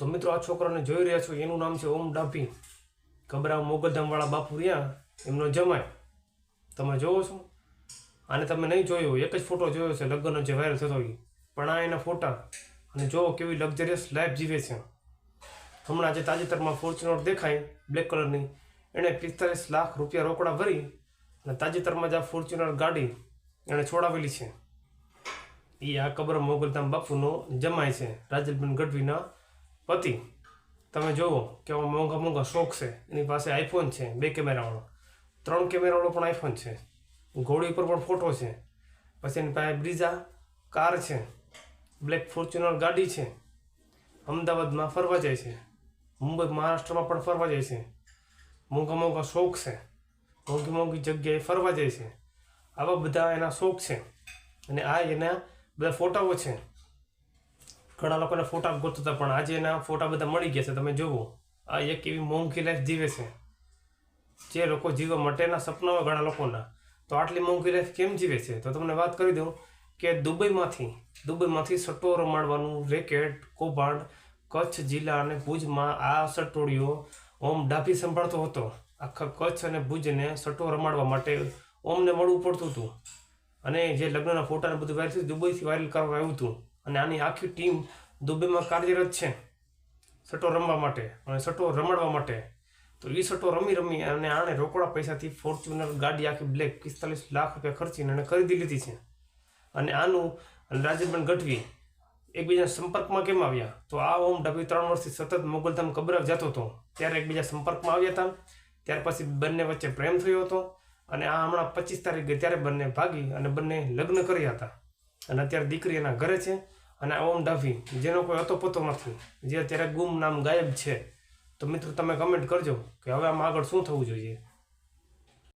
તો મિત્રો આ છોકરાને જોઈ રહ્યા છો, એનું નામ છે ઓમ ડાભી. ગબરા મોગલધામવાળા બાપુ રહ્યા, એમનો જમાય તમે જોવો છો? આને તમે નહીં જોયો એક જ ફોટો જોયો છે, લગ્નનો જે વાયરલ થતો હોય. પણ આ એના ફોટા. અને જો કેવી લક્ઝરિયસ લાઈફ જીવે છે. હમણાં જે તાજેતરમાં ફોર્ચ્યુનર દેખાય બ્લેક કલરની એણે પિસ્તાલીસ લાખ રૂપિયા રોકડા ભરી અને તાજેતરમાં જ આ ફોર્ચ્યુનર ગાડી એણે છોડાવેલી છે. એ આ કબર મોગલધામ બાપુનો જમાય છે, રાજલબેન ગઢવીના પતિ, તમે જુઓ કેવા મોંઘા મોંઘા શોખ છે. એની પાસે આઈફોન છે, બે કેમેરાવાળો ત્રણ કેમેરાવાળો પણ આઈફોન છે. ઘોડી ઉપર પણ ફોટો છે. પછી એની પાસે બ્રિઝા કાર છે. બ્લેક ફોર્ચ્યુનર ગાડી છે. અમદાવાદમાં ફરવા જાય છે. મુંબઈ, મહારાષ્ટ્રમાં પણ ફરવા જાય છે. મોંઘા મોંઘા શોખ છે. મોંઘી મોંઘી જગ્યાએ ફરવા જાય છે. આવા બધા એના શોખ છે. અને આ એના બધા ફોટાઓ છે. ઘણા લોકોને ફોટા ગોતતા પણ આજે એના ફોટા બધા મળી ગયા છે, તમે જુઓ આ એક એવી મોંઘી લાઈફ જીવે છે. જે લોકો જીવવા માટેના સપનાઓ ઘણા લોકોના. તો આટલી મોંઘી લાઈફ કેમ જીવે છે? તો તમને વાત કરી દઉં કે દુબઈમાંથી દુબઈમાંથી સટ્ટો રમાડવાનું રેકેટ, કૌભાંડ, કચ્છ જિલ્લા અને ભુજમાં આ સટોડીઓ ઓમ ડાભી સંભાળતો હતો. આખા કચ્છ અને ભુજને સટ્ટો રમાડવા માટે ઓમને મળવું પડતું હતું. અને જે લગ્નના ફોટાને બધું વાયરલ દુબઈથી વાયરલ કરવામાં આવ્યું હતું. અને આની આખી ટીમ દુબઈમાં કાર્યરત છે. સટ્ટો રમવા માટે અને સટ્ટો રમાડવા માટે. તો એ સટ્ટો રમી રમી અને આણે રોકડા પૈસાથી ફોર્ચ્યુનર ગાડી આખી બ્લેક પિસ્તાલીસ લાખ રૂપિયા ખર્ચીને એને ખરીદી લીધી છે. અને આનું અને ગઢવી એકબીજાના સંપર્કમાં કેમ આવ્યા? તો આ ઓમ ડાભી ત્રણ વર્ષથી સતત મોગલધામ કબરાવ જતો હતો. ત્યારે એકબીજા સંપર્કમાં આવ્યા હતા. ત્યાર પછી બંને વચ્ચે પ્રેમ થયો હતો. અને આ હમણાં પચીસ તારીખે ત્યારે બંને ભાગી અને બંને લગ્ન કર્યા હતા. અને અત્યારે દીકરી એના ઘરે છે. અને ઓમ ડાભી, જેનો કોઈ અતો પતો નથી, જે અત્યારે ગુમ નામ ગાયબ છે. તો મિત્રો, તમે કમેન્ટ કરજો કે હવે આમાં આગળ શું થવું જોઈએ?